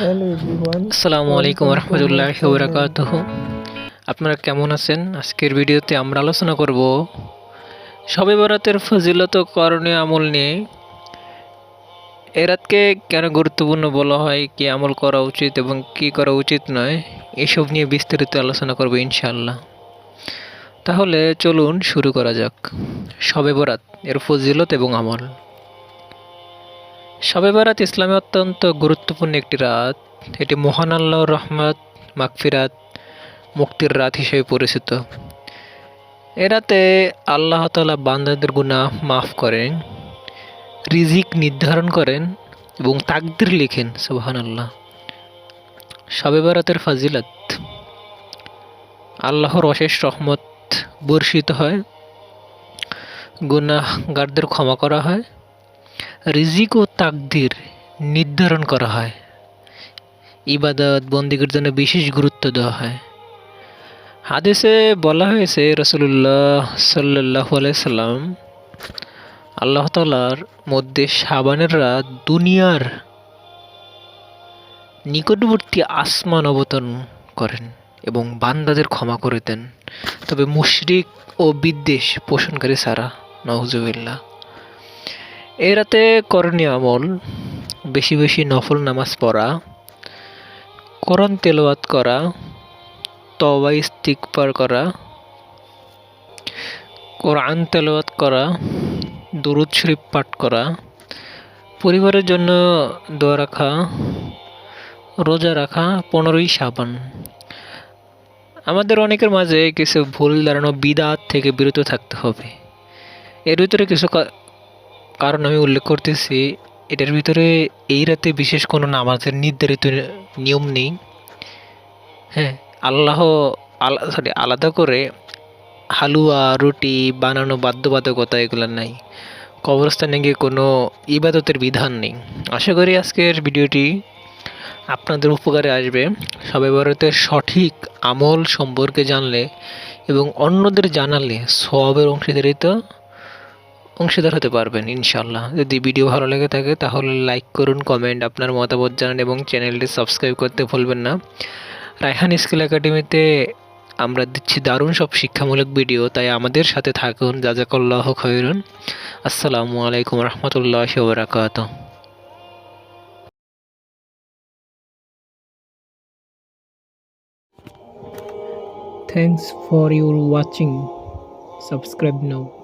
Hello everyone আসসালামু আলাইকুম রহমতুল্লাহ বরাকাতুহ আপনারা কেমন আছেন? আজকের ভিডিওতে আমরা আলোচনা করব শবে বরাতের ফজিলত ও করণীয় আমল নিয়ে। এ রাতকে কেন গুরুত্বপূর্ণ বলা হয় কি আমল করা উচিত এবং কি করা উচিত নয় এসব নিয়ে বিস্তারিত আলোচনা করব ইনশাআল্লাহ। তাহলে চলুন শুরু করা যাক। সবে বরাত এর ফজিলত এবং আমল। শবে বরাত ইসলামে অত্যন্ত গুরুত্বপূর্ণ একটি রাত। এটি মহান আল্লাহর রহমত, মাগফিরাত, মুক্তির রাত হিসেবে পরিচিত। এ রাতে আল্লাহ তালা বান্দাদের গুনাহ মাফ করেন, রিজিক নির্ধারণ করেন এবং তাকদির লিখেন সুবহান আল্লাহ শবে বরাতের ফাজিলত। আল্লাহর অশেষ রহমত বর্ষিত হয়, গুনাহগারদের ক্ষমা করা হয় রিজিক ও তাকদির নির্ধারণ করা হয়। ইবাদত বন্দিগের জন্য বিশেষ গুরুত্ব দেওয়া হয়। হাদিসে বলা হয়েছে রসুল্লাহ সাল্লাহ সাল্লাম আল্লাহ তালার মধ্যে সাবানেররা দুনিয়ার নিকটবর্তী আসমান অবতরণ করেন এবং বান্দাদের ক্ষমা করে দেন। তবে মুশরিক ও বিদ্বেষ পোষণকারী সারা নওজুবিল্লাহ। এই রাতে করণীয় আমল, বেশি বেশি নফল নামাজ পড়া, কোরআন তেলাওয়াত করা তবা ইস্তিকবার করা, কোরআন তেলাওয়াত করা, দুরুদ শরীফ পাঠ করা, পরিবারের জন্য দোয়া রাখা, রোজা রাখা, পনেরোই সাবান আমাদের অনেকের মাঝে কিছু ভুল ধারণা বিদাত থেকে বিরত থাকতে হবে। এর ভিতরে কিছু কারণ আমি উল্লেখ করতেছি, এটার ভিতরে এই রাতে বিশেষ কোনো নামাজের নির্ধারিত নিয়ম নেই। হ্যাঁ আল্লাহ আলা সরি আলাদা করে হালুয়া, রুটি, বানানো বাধ্যবাধকতা এগুলো নাই। কবরস্থানে গিয়ে কোনো ইবাদতের বিধান নেই। আশা করি আজকের ভিডিওটি আপনাদের উপকারে আসবে। সবে ভারতের সঠিক আমল সম্পর্কে জানলে এবং অন্যদের জানালে সবের অংশীদারিত অংশীদার হতে পারবেন ইনশাল্লাহ যদি ভিডিও ভালো লেগে থাকে, তাহলে লাইক করুন, কমেন্ট, আপনার মতামত জানান এবং চ্যানেলটি সাবস্ক্রাইব করতে ভুলবেন না। রায়হান স্কিল একাডেমিতে আমরা দিচ্ছি দারুণ সব শিক্ষামূলক ভিডিও, তাই আমাদের সাথে থাকুন। জাজাকাল্লাহ খৈরুন আসসালামু আলাইকুম রহমতুল্লাহ বরাকাত Thanks for your watching. Subscribe now.